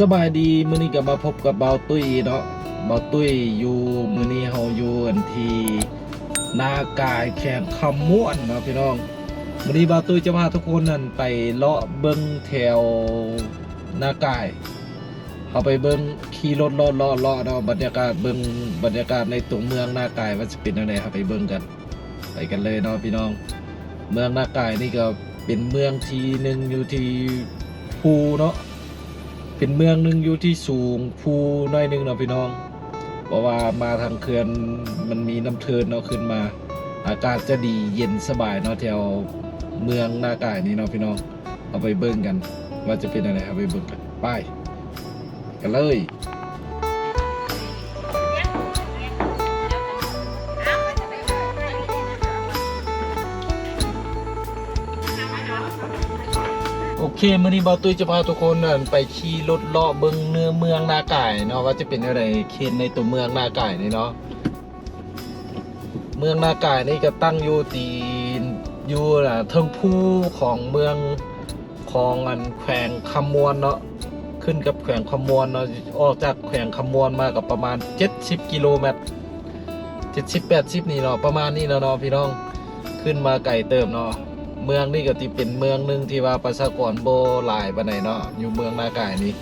สบายดีมื้อนี้ก็มาพบกับเบาตุ้ยเนาะเบาตุ้ยอยู่มื้อนี้เฮาอยู่อันที่นากายแข่งคำม่วนเนาะพี่น้องมื้อนี้เบาตุ้ยจะพาทุกคนนั่นไปเลาะเบิ่งแถวนากายเอาไปเบิ่งขี่รถเลาะเลาะเลาะเนาะบรรยากาศเบิ่งบรรยากาศในตัวเมืองนากายว่าจะเป็นจังไดครับไปเบิ่งกัน ไปกันเลยเนาะพี่น้อง เมืองนากายนี่ก็เป็นเมืองที่หนึ่งอยู่ที่ภูเนาะ เป็นเมืองหนึ่งอยู่ที่สูงภูน้อยหนึงเนาะพี่น้อง เพราะว่ามาทางเขื่อนมันมีน้ำเทินเนาะขึ้นมา อากาศจะดีเย็นสบายเนาะแถวเมืองหน้ากายนี้เนาะพี่น้องเอาไปเบิ่งกัน ว่าจะเป็นอะไรเอาไปเบิ่งกันไปกันเลย มื้อนี้บาตุ้ยจะพาทุกคนนั่นไปขี่รถเลาะเบิ่งเนื้อเมืองนาไกายเนาะว่าจะเป็นอะไรเขตในตัวเมืองนาไกายนี่เนาะเมืองนาไกายนี่ก็ตั้งอยู่ตีนอยู่นะเทิงภูของเมืองของอันแขวงคำมวนเนาะขึ้นกับแขวงคำมวนเนาะออกจากแขวงคำมวนมากับประมาณ 70 กิโลเมตร70 80นี่เนาะประมาณนี้เนาะพี่น้องขึ้นมาไกลเติมเนาะ เมืองนี่ก็ที่เป็นเมืองหนึ่งที่ว่าประชากรโบหลายปานใดเนาะอยู่เมืองนากายนี่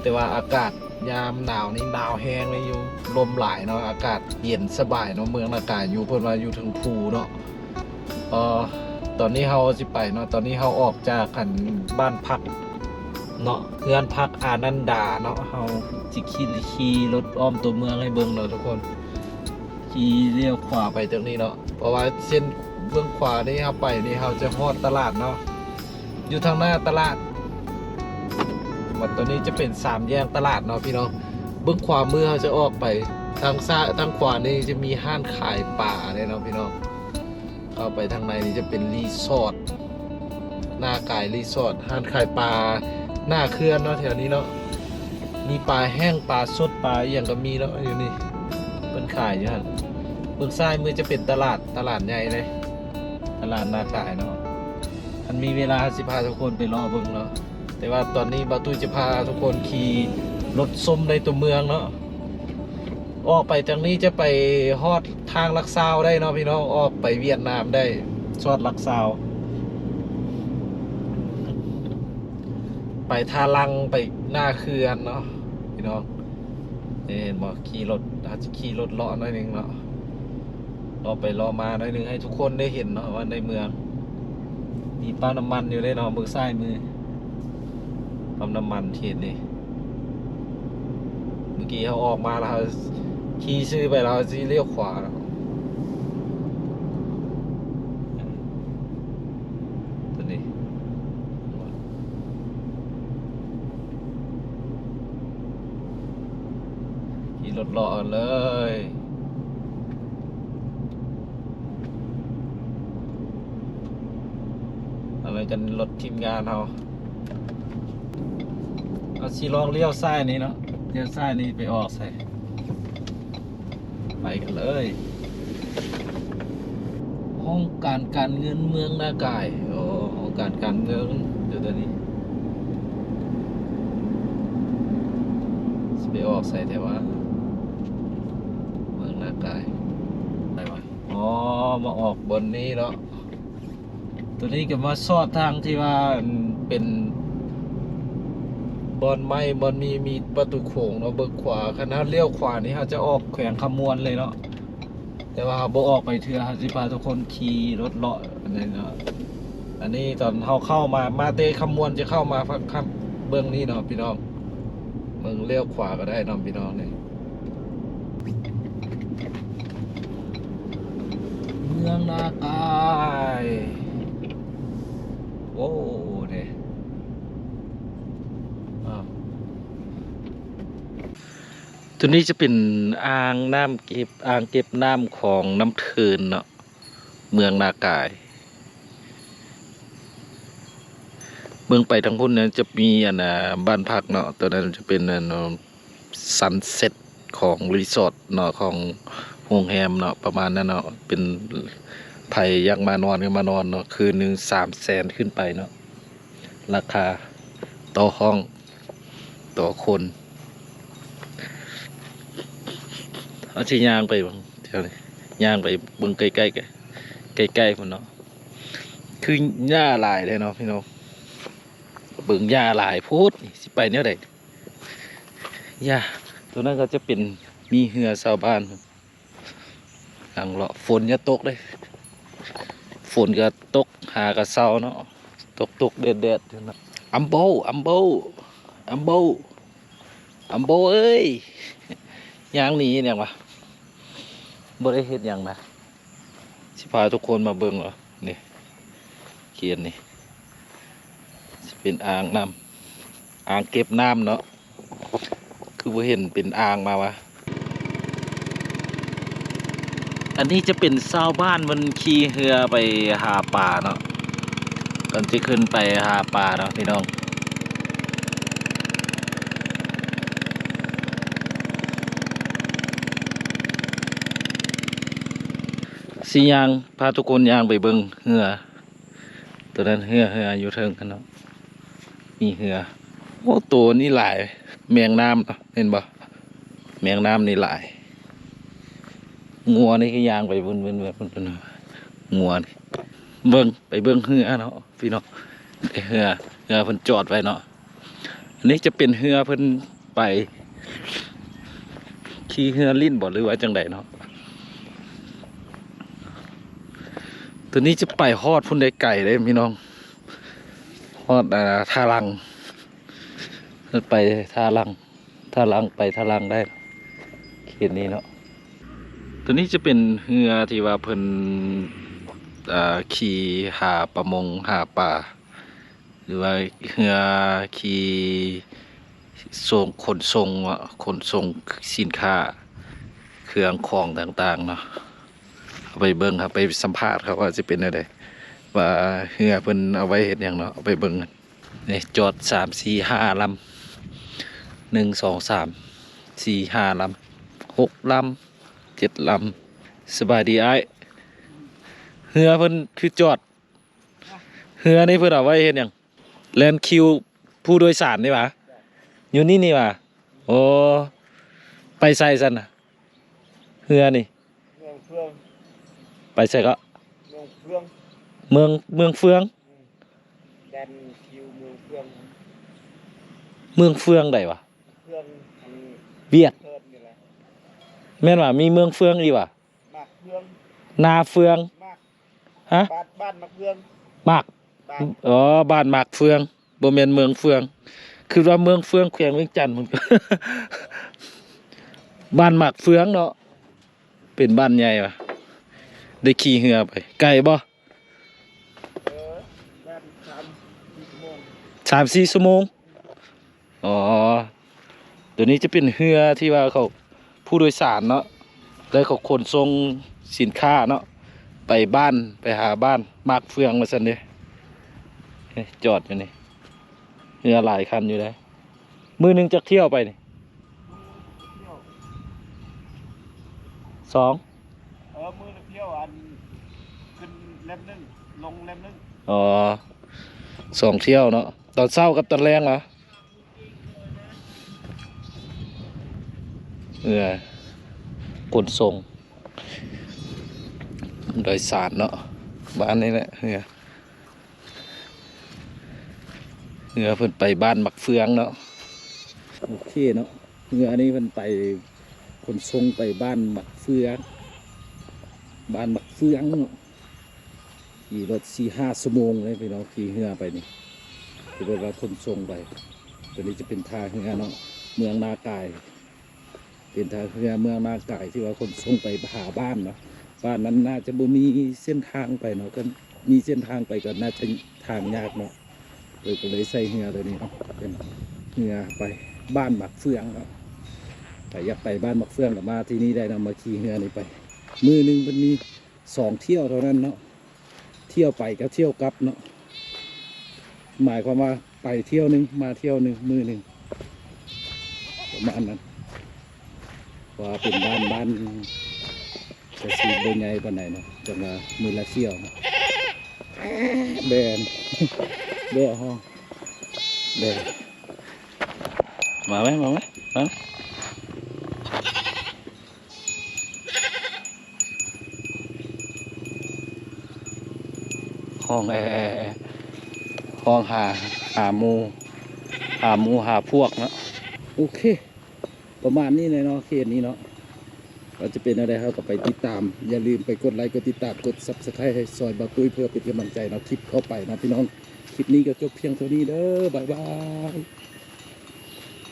แต่ว่าอากาศยามหนาวนี่หนาวแห้งเลยอยู่ลมหลายเนาะอากาศเย็นสบายเนาะเมืองนากายอยู่เพิ่นว่าอยู่ถึงภูเนาะเอ่อตอนนี้เฮาสิไปเนาะตอนนี้เฮาออกจากคันบ้านพักเนาะเฮือนพักอานันดาเนาะเฮาสิขี่ขี่รถอ้อมตัวเมืองให้เบิ่งเนาะทุกคนขี่เลี้ยวขวาไปตรงนี้เนาะเพราะว่าเส้น เบื้องขวานี่ครับไปนี่เราจะฮอดตลาดเนาะอยู่ทางหน้าตลาดวันตัวนี้จะเป็นสามแยกตลาดเนาะพี่น้องเบื้องขวามือเราจะออกไปทางซ้ายทางขวานี่จะมีห้านขายป่าเนี่ยเนาะพี่น้องเข้าไปทางในนี่จะเป็นรีสอร์ทหน้ากายรีสอร์ทห้านขายปลาหน้าเคลื่อนเนาะแถวนี้เนาะมีปลาแห้งปลาสดปลาอย่างก็มีเนาะอยู่นี่เป็นขายอยู่ฮะเบื้องซ้ายมือจะเป็นตลาดตลาดใหญ่เลย ลาดนากายเนาะมันมีเวลาสิพาทุกคนไปรอเบิ่งเนาะแต่ว่าตอนนี้บาตุยจะพาทุกคนขี่รถส้มในตัวเมืองเนาะออกไปจากนี้จะไปฮอดทางลักซาวได้เนาะพี่น้องออกไปเวียดนามได้ซอดลักซาว ไปทาลังไปหน้าเขื่อนเนาะพี่น้องนี่เห็นบอกขี่รถอาจจะขี่รถเลาะหน่อยหนึงเนาะ เลาไปเลาะมาหน่อยหนึงให้ทุกคนได้เห็นเนาะว่าในเมืองมีปั๊มน้ำมันอยู่เลยเนาะมือซ้ายมือปั๊มน้ำมันเทียนนี่เมื่อกี้เขาออกมาแล้วเขาขี่ซื้อไปแล้วซีเลี้ยวขวาเนาะตัวนี้ขี่รถเลาะเลย อะไรกันรถทีมงานเราเอาสีลองเลี้ยวซ้ายนี้เนาะเลี้ยวซ้ายนี้ไปออกใส่ไปกันเลย ห้องการการเงินเมืองนากายโอ้ห้องการการเงินเดี๋ยวตัวนี้สิไปออกใส่แต่ว่าเมืองนากายไหนวะอ๋อมาออกบนนี้เนาะ ตัวนี้ก็มาซอดทางที่ว่าเป็นบอนไม้บอนมีมีประตูโขงเนาะเบิกขวาคณะเลี้ยวขวานี่เขาจะออกแขวงคำมวนเลยเนาะแต่ว่าบ่ออกไปเถื่อเขาสิพาทุกคนขี่รถเลาะอันนี้เนาะอันนี้ตอนเขาเข้ามามาเตคำมวนจะเข้ามาฟังคำเบื้องนี้เนาะพี่น้องเมืองเลี้ยวขวาก็ได้เนาะพี่น้องเนี่ยเมืองนากาย โอ้เนี่ยอ้ตัวนี้จะเป็นอ่างน้ำเก็บอ่างเก็บน้ำของน้ำเทินเนาะเมืองนากาย เมืองไปทางพุ่นเนี่ยจะมีอันนะบ้านพักเนาะตัวนั้นจะเป็นอันซันเซ็ตของรีสอร์ทเนาะของโรงแรมเนาะประมาณนั้นเนาะเป็น ไผ่ยากมานอนก็มานอนเนาะคืนหนึ่งสามแสนขึ้นไปเนาะราคาต่อห้องต่อคนเอาที่ย่างไปเบังเท่านี้ย่างไปบิ่งใกล้ๆกันใกล้ๆพุ่นเนาะคือหญ้าลายเลยเนาะพี่น้องบิ่งหญ้าลายพูดสิไปแนวใดหญ้าตัวนั้นก็จะเป็นมีเหือชาวบ้านหลังเลาะฝนจะตกเลย ฝนก็ตกหากระเซาเนาะตกตกเด็ดเด็ดอัมโบอัมโบอัมโบอัมโบเอ้ยยางหนี้เนี่ยวะบ่ได้เฮ็ดยังนะสิพาทุกคนมาเบิ่งเหรอนี่เขียนนี่เป็นอ่างน้ำอ่างเก็บน้ำเนาะคือบ่เห็นเป็นอ่างมาวะ อันนี้จะเป็นชาวบ้านมันขี่เรือไปหาปลาเนาะก่อนที่ขึ้นไปหาปลาเนาะพี่น้องสิยางพาทุกคนยางไปเบิงเหือตัวนั้นเหือเหืออยู่เทิงกันเนาะมีเหือโอ้ตัวนี้หลาย แมงน้ำเนาะเห็นบ่แมงน้ำนี่หลาย งัวนี่ก็ยางไปบนบนบนบนงัวนี่เบิ่งไปเบิ่งเรือเนาะพี่เนาะเรือเรือเพิ่นจอดไว้เนาะอันนี้จะเป็นเรือเพิ่นไปขี่เรือลิ้นบ่หรือว่าจังใดเนาะตัวนี้จะไปฮอดพุ่นได้ไก่เลยพี่น้องฮอดอ่าท่าลังไปท่าลังท่าลังไปท่าลังได้เขตนี้เนาะ ตัวนี้จะเป็นเรือที่ว่าเพิ่นขี่หาประมงหาปลาหรือว่าเรือขี่ส่งขนส่งอะขนส่งสินค้า เครื่องของต่างๆเนาะเอาไปเบิ่งครับไปสัมภาษณ์ครับว่าจะเป็นอะไรว่าเรือเพิ่นเอาไว้เห็นอย่างเนาะเอาไปเบิ่งนี่จอดสามสี่ห้าลำหนึ่งสองสามสี่ห้าลำหกลำ จ็ดลำสบายดีไอ้ายเรือเพิ่นคือจอดเรือนี่เพิ่นเอาไว้เห็นหยังแลนคิวผู้โดยสารนี่หวะอยู่นี่นี่หวะโอ้ไปใส่สันน่ะเรือนี่เมืองเฟืองไปใส่ก็เมืองเฟืองเมืองเมืองเฟืองแดนคิวเมืองเฟืองเมืองเฟืองใดวะเฟืองอันเวียดเทิดนี่แหละ แม่นว่ามีเมืองเฟืองดีวะมากเฟืองนาเฟืองมากฮะบ้านบ้านมากเฟืองมากบ้านอ๋อบ้านหมากเฟืองบ่แม่นเมืองเฟือง คือว่าเมืองเฟืองแขวงเวียงจันทน์มันก็บ้านหมากเฟืองเนาะเป็นบ้านใหญ่ปะได้ขี่เรือไปไกลบ่เออบ้านสามสี่ชั่วโมงสามสี่ชั่วโมงอ๋อตัวนี้จะเป็นเรือที่ว่าเขา ผู้โดยสารเนาะแล้วเขาขนส่งสินค้าเนาะไปบ้านไปหาบ้านหมากเฟืองมาสันเด้เฮ้ยจอดอยู่นี่เรือหลายคันอยู่เลยมือหนึงจะเที่ยวไปนี่เที่ยวสองเออมือละเที่ยวอันขึ้นเล่มหนึงลงเล่มหนึงอ๋อสองเที่ยวเนาะตอนเช้ากับตอนแรงเหรอ เออขนส่งโดยสารเนาะบ้านนี้แหละเรือเรือเพิ่นไปบ้านมักเฟืองเนาะโอเคเนาะเรืออันนี้เพิ่นไปขนส่งไปบ้านมักเฟือง บ้านมักเฟืองเนาะขี่รถสี่ห้าชั่วโมงเลยพี่น้องขี่เรือไปนี่คือรถเราขนส่งไปตัวนี้จะเป็นทางเรือเนาะเมืองนากาย เป็นทางเรือเมืองนาไกายที่ว่าขนส่งไปหาบ้านเนาะบ้านนั้นน่าจะบ่มีเส้นทางไปเนาะก็มีเส้นทางไปก็น่าจะทางยากเนาะเลยก็เลยใส่เรือตัวนี้เนาะเป็นเรือไปบ้านหมักเฟืองเนาะแต่อยากไปบ้านหมักเฟืองกับมาที่นี่ได้เนามาขี่เรือนี่ไป มือหนึ่งมันมีสองเที่ยวเท่านั้นเนาะเที่ยวไปก็เที่ยวกลับเนาะหมายความว่าไปเที่ยวหนึ่งมาเที่ยวหนึ่งมือหนึ่งประมาณนั้น ว่าเป็นบ้านบ้านจะสีบนใหญ่ปานไหนเนาะจังว่ามือละเที่ยวเนาะแบนแบนห้องแบนมาไหมมาไหมมาห้องแอร์แอร์แอร์ห้องหาหาหมูหาหมูหาพวกเนาะโอเค ประมาณนี้เลยเนาะเขตนี้เนาะเราจะเป็นอะไรครับก็ไปติดตาม อย่าลืมไปกดไลค์กดติดตามกดซับสไครต์ให้ซอยบาตุ้ยเพื่อเป็นกำลังใจเนาะคลิปเข้าไปนะพี่น้องคลิปนี้ก็จบเพียงเท่านี้เด้อบายบาย